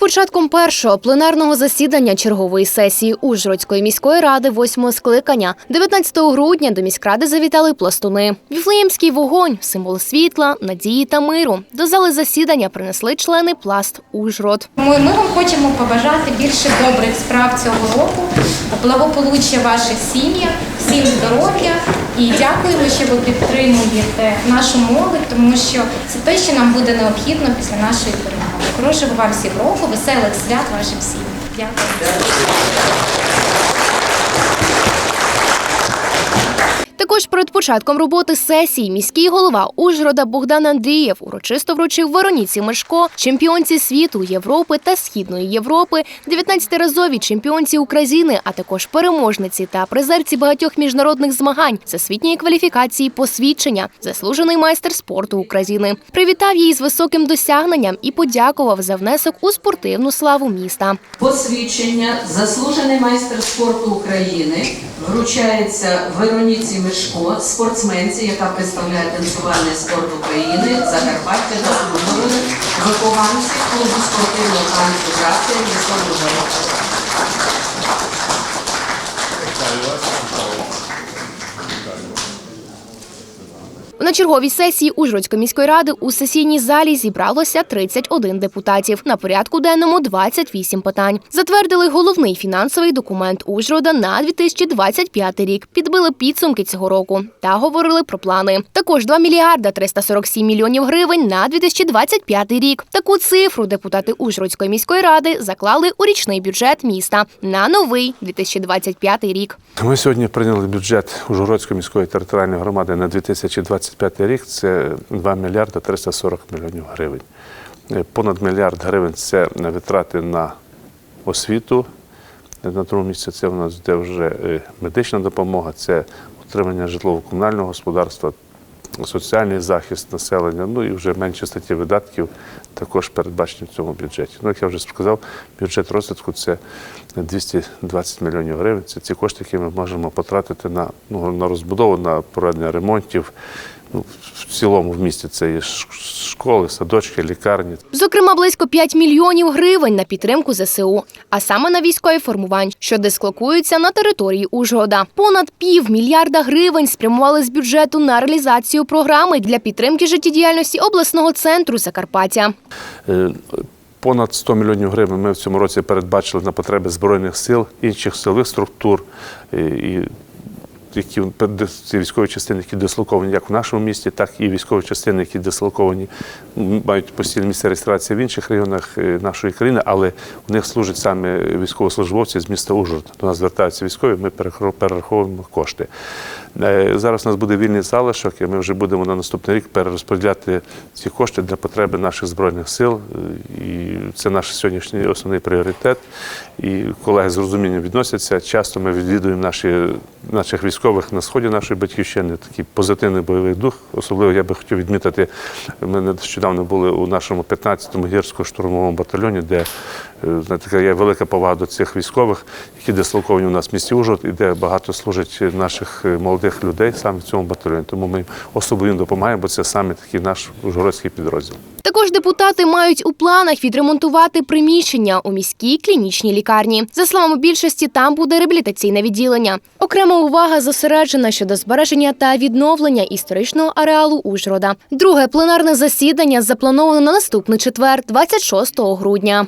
початком першого пленарного засідання чергової сесії Ужгородської міської ради восьмого скликання 19 грудня до міськради завітали пластуни. Віфлеємський вогонь, символ світла, надії та миру. До зали засідання принесли члени пласт Ужгород. Ми, вам хочемо побажати більше добрих справ цього року, благополуччя ваших сім'ях, всім здоров'я і дякуємо, що ви підтримуєте нашу молодь, тому що це те, що нам буде необхідно після нашої перемоги. Хорошого вам всім року, веселих свят вашим сім'ям. Дякую. Також перед початком роботи сесії міський голова Ужгорода Богдан Андрієв урочисто вручив Вероніці Мешко, чемпіонці світу, Європи та Східної Європи, 19-разовій чемпіонці України, а також переможниці та призерці багатьох міжнародних змагань всесвітньої кваліфікації посвідчення, заслужений майстер спорту України. Привітав її з високим досягненням і подякував за внесок у спортивну славу міста. Посвідчення заслужений майстер спорту України вручається Вероніці Мишко, спортсменці, яка представляє танцювальний спорт України, Закарпаття та Ужгорода, вихованці клубу спортивного танцю «Грація» міста Ужгород. На черговій сесії Ужгородської міської ради у сесійній залі зібралося 31 депутатів. На порядку денному 28 питань. Затвердили головний фінансовий документ Ужгорода на 2025 рік. Підбили підсумки цього року та говорили про плани. Також 2 мільярда 347 мільйонів гривень на 2025 рік. Таку цифру депутати Ужгородської міської ради заклали у річний бюджет міста на новий 2025 рік. Ми сьогодні прийняли бюджет Ужгородської міської територіальної громади на 2025 рік. Це 2 мільярди 340 мільйонів гривень. Е, Понад мільярд гривень це витрати на освіту. На другому місці це в нас йде вже е, медична допомога, це утримання житлово-комунального господарства, соціальний захист населення, ну і вже менші статті видатків також передбачені в цьому бюджеті. Ну, як я вже сказав, бюджет розвитку це 220 мільйонів гривень. Це ці кошти, які ми можемо потратити на, ну, на розбудову, на проведення ремонтів. Ну, в цілому в місті це і школи, садочки, лікарні. Зокрема, близько 5 мільйонів гривень на підтримку ЗСУ, а саме на військові формувань, що дислокуються на території Ужгорода. Понад пів мільярда гривень спрямували з бюджету на реалізацію програми для підтримки життєдіяльності обласного центру Закарпаття. Е, Понад 100 мільйонів гривень ми в цьому році передбачили на потреби збройних сил, інших силових структур, е, і які військові частини, які дислоковані як в нашому місті, так і військові частини, які дислоковані, мають постійне місце реєстрації в інших районах е, нашої країни, але у них служать саме військовослужбовці з міста Ужгород. До нас звертаються військові, ми перераховуємо кошти. Е, Зараз у нас буде вільний залишок, і ми вже будемо на наступний рік перерозподіляти ці кошти для потреби наших збройних сил. Е, І це наш сьогоднішній основний пріоритет. І колеги з розумінням відносяться. Часто ми відвідуємо наші, наших військових на сході нашої батьківщини. Такий позитивний бойовий дух. Особливо я би хотів відмітити. Ми нещодавно були у нашому 15-му гірсько-штурмовому батальйоні, де така є велика повага до цих військових, які дислоковані у нас в місті Ужгород, і де багато служить наших е, молодих людей саме в цьому батальйоні. Тому ми особливо допомагаємо, бо це саме такий наш ужгородський підрозділ. Також депутати мають у планах відремонтувати приміщення у міській клінічній лікарні. За словами більшості, там буде реабілітаційне відділення. Окрема увага зосереджена щодо збереження та відновлення історичного ареалу Ужгорода. Друге пленарне засідання заплановано на наступний четвер, 26 грудня.